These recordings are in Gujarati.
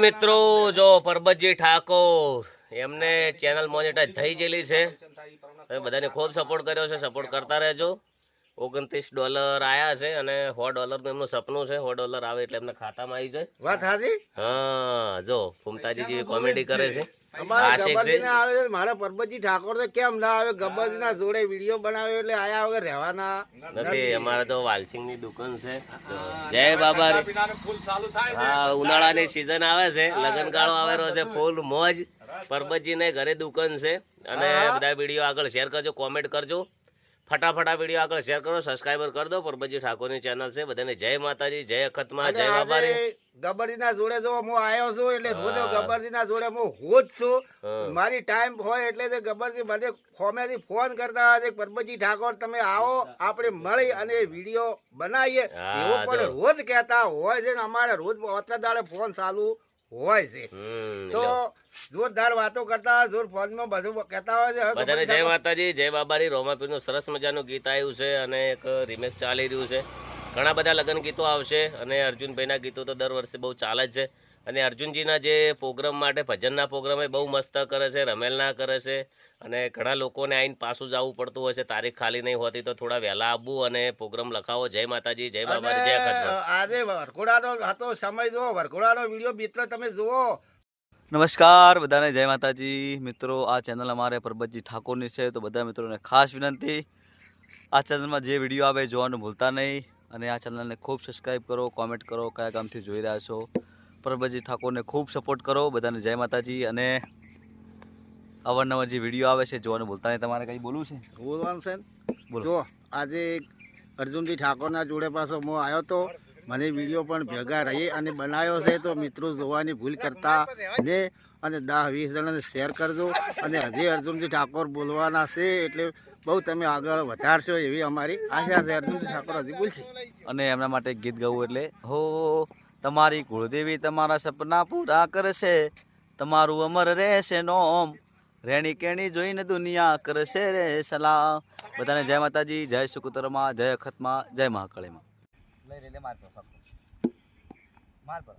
મિત્રો જો પરબતજી ઠાકોર એમને ચેનલ મોનેટાઈઝ થઈ ગયેલી છે. તમે બધાને ખૂબ સપોર્ટ કર્યો છે સપોર્ટ કરતા રહેજો. ઓગણત્રીસ ડોલર આયા છે અને સો ડોલરનું એમનું સપનું છે. સો ડોલર આવે એટલે એમને ખાતામાં આવી જાય. વાત હાજી હા જો ફૂમતાજી જેવી કોમેડી કરે છે. મારા પરબતજી ઠાકોર તો કેમ ના આવે? ગબ્બરજી ના જોડે વીડિયો બનાવ્યો એટલે આયા વગર રહેવાના. નથી અમારે તો વાલસિંગની દુકાન છે. જય બાબા. હા ઉનાળાની સીઝન આવે છે. લગનગાળો આવેલો છે ફૂલ મોજ. પરબતજી ને ઘરે દુકાન છે. અને બધા વીડિયો આગળ શેર કરજો કોમેન્ટ કરજો. ફટાફટ આ વીડિયો આગળ શેર કરો સબસ્ક્રાઈબર કરી દો. પરબજી ઠાકોરની ચેનલ છે. બધાને જય માતાજી જય અખતમાં જય બાબારી ગબરજીના જોડે જો હું આવ્યો છું એટલે હું ગબ્બરજી ગબરજીના જોડે હું હોજ છું. મારી ટાઈમ હોય એટલે તે ગબરજી મને ફોમેથી ફોન કરતા હોય છે કે ઠાકોર તમે આવો આપણે મળી અને વીડિયો બનાવીએ. એવું પણ રોજ કહેતા હોય છે ને અમારે રોજ અત્યારે દાડે ફોન ચાલુ હોય છે. તો જોરદાર વાતો કરતા જોર ફોનમાં બધું કહેતા હોય છે બધાને જય માતાજી જય બાબારી રોમાપીરનું સરસ મજાનું ગીત આવ્યું છે અને એક રિમેક્સ ચાલી રહ્યું છે. ઘણા બધા લગ્ન ગીતો આવશે અને અર્જુનભાઈના ગીતો તો દર વર્ષે બહુ ચાલે જ છે. અને અર્જુનજીના જે પ્રોગ્રામ માટે ભજનના પ્રોગ્રામ એ બહુ મસ્ત કરે છે રમેલના કરે છે. અને ઘણા લોકોને આઈને પાછું જવું પડતું હોય છે. તારીખ ખાલી નહીં હોતી તો થોડા વહેલા આવવું અને પ્રોગ્રામ લખાવો. જય માતાજી જય બાબા જય આજે વરઘોડાનો હતો સમય જુઓ વરઘોડાનો વીડિયો મિત્ર તમે જુઓ. નમસ્કાર બધાને જય માતાજી. મિત્રો આ ચેનલ અમારે પરબતજી ઠાકોરની છે તો બધા મિત્રોને ખાસ વિનંતી. આ ચેનલમાં જે વીડિયો આવે જોવાનું ભૂલતા નહીં. અને આ ચેનલને ખૂબ સબસ્ક્રાઈબ કરો કોમેન્ટ કરો કયા ગામથી જોઈ રહ્યા છો. પરબતજી ઠાકોરને ખૂબ સપોર્ટ કરો બધાને જય માતાજી. અને અવારનવાર જે વીડિયો આવે છે જોવાનું ભૂલતા નહીં. તમારે કંઈ બોલવું છે? બોલવાનું છે. જો આજે અર્જુનજી ઠાકોરના જોડે પાછો હું આવ્યો તો મને વીડિયો પણ ભેગા રહી અને બનાવ્યો છે. તો મિત્રો જોવાની ભૂલ કરતા ને અને દસ વીસ જણાને શેર કરજો. અને હજી અર્જુનજી ઠાકોર બોલવાના છે એટલે બહુ તમે આગળ વધારશો એવી અમારી આશા છે. અર્જુનજી ઠાકોર હજી બોલશે. અને એમના માટે ગીત ગાવું એટલે હો તમારી કુળદેવી તમારા સપના પૂરા કરશે, તમારું અમર રહેશે નોમ રેણી કેણી જોઈને દુનિયા કરશે રે સલામ. બધાને જય માતાજી, જય સુકુતરમાં, જય અખતમાં, જય મહાકાળીમાં. બરાબર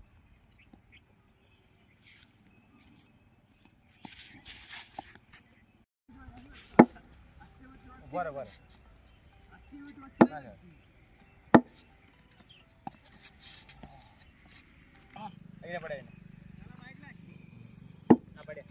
పడే పడే